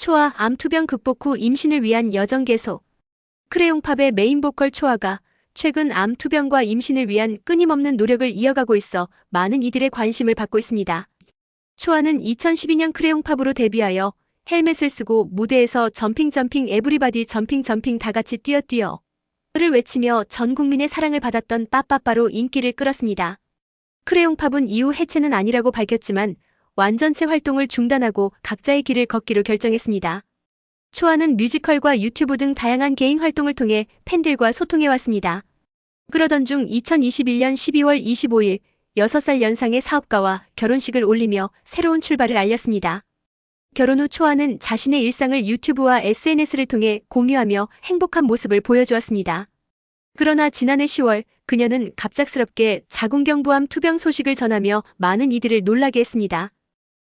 초아 암투병 극복 후 임신을 위한 여정 계속. 크레용팝의 메인 보컬 초아가 최근 암투병과 임신을 위한 끊임없는 노력을 이어가고 있어 많은 이들의 관심을 받고 있습니다. 초아는 2012년 크레용팝으로 데뷔하여 헬멧을 쓰고 무대에서 점핑 점핑 에브리바디 점핑 점핑 다 같이 뛰어 뛰어 를 외치며 전 국민의 사랑을 받았던 빠빠빠로 인기를 끌었습니다. 크레용팝은 이후 해체는 아니라고 밝혔지만 완전체 활동을 중단하고 각자의 길을 걷기로 결정했습니다. 초아는 뮤지컬과 유튜브 등 다양한 개인 활동을 통해 팬들과 소통해왔습니다. 그러던 중 2021년 12월 25일 6살 연상의 사업가와 결혼식을 올리며 새로운 출발을 알렸습니다. 결혼 후 초아는 자신의 일상을 유튜브와 SNS를 통해 공유하며 행복한 모습을 보여주었습니다. 그러나 지난해 10월 그녀는 갑작스럽게 자궁경부암 투병 소식을 전하며 많은 이들을 놀라게 했습니다.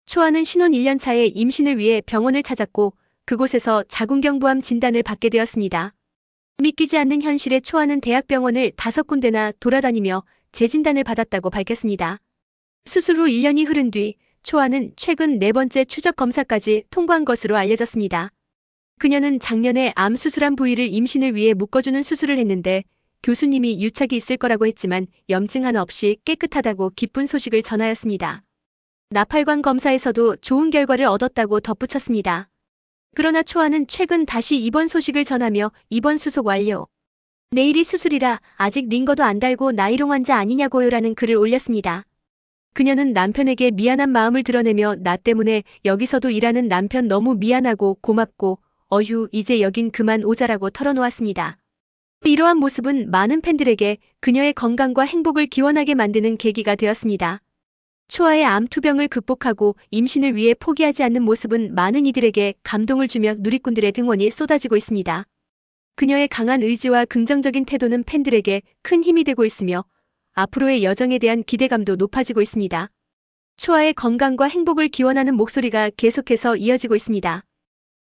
초아는 신혼 1년 차에 임신을 위해 병원을 찾았고 그곳에서 자궁경부암 진단을 받게 되었습니다. 믿기지 않는 현실에 초아는 대학병원을 다섯 군데나 돌아다니며 재진단을 받았다고 밝혔습니다. 수술 후 1년이 흐른 뒤 초아는 최근 네 번째 추적 검사까지 통과한 것으로 알려졌습니다. 그녀는 작년에 암 수술한 부위를 임신을 위해 묶어주는 수술을 했는데 교수님이 유착이 있을 거라고 했지만 염증 하나 없이 깨끗하다고 기쁜 소식을 전하였습니다. 나팔관 검사에서도 좋은 결과를 얻었다고 덧붙였습니다. 그러나 초아는 최근 다시 입원 소식을 전하며 입원 수속 완료. 내일이 수술이라 아직 링거도 안 달고 나이롱 환자 아니냐고요 라는 글을 올렸습니다. 그녀는 남편에게 미안한 마음을 드러내며 나 때문에 여기서도 일하는 남편 너무 미안하고 고맙고 어휴 이제 여긴 그만 오자라고 털어놓았습니다. 이러한 모습은 많은 팬들에게 그녀의 건강과 행복을 기원하게 만드는 계기가 되었습니다. 초아의 암투병을 극복하고 임신을 위해 포기하지 않는 모습은 많은 이들에게 감동을 주며 누리꾼들의 등원이 쏟아지고 있습니다. 그녀의 강한 의지와 긍정적인 태도는 팬들에게 큰 힘이 되고 있으며 앞으로의 여정에 대한 기대감도 높아지고 있습니다. 초아의 건강과 행복을 기원하는 목소리가 계속해서 이어지고 있습니다.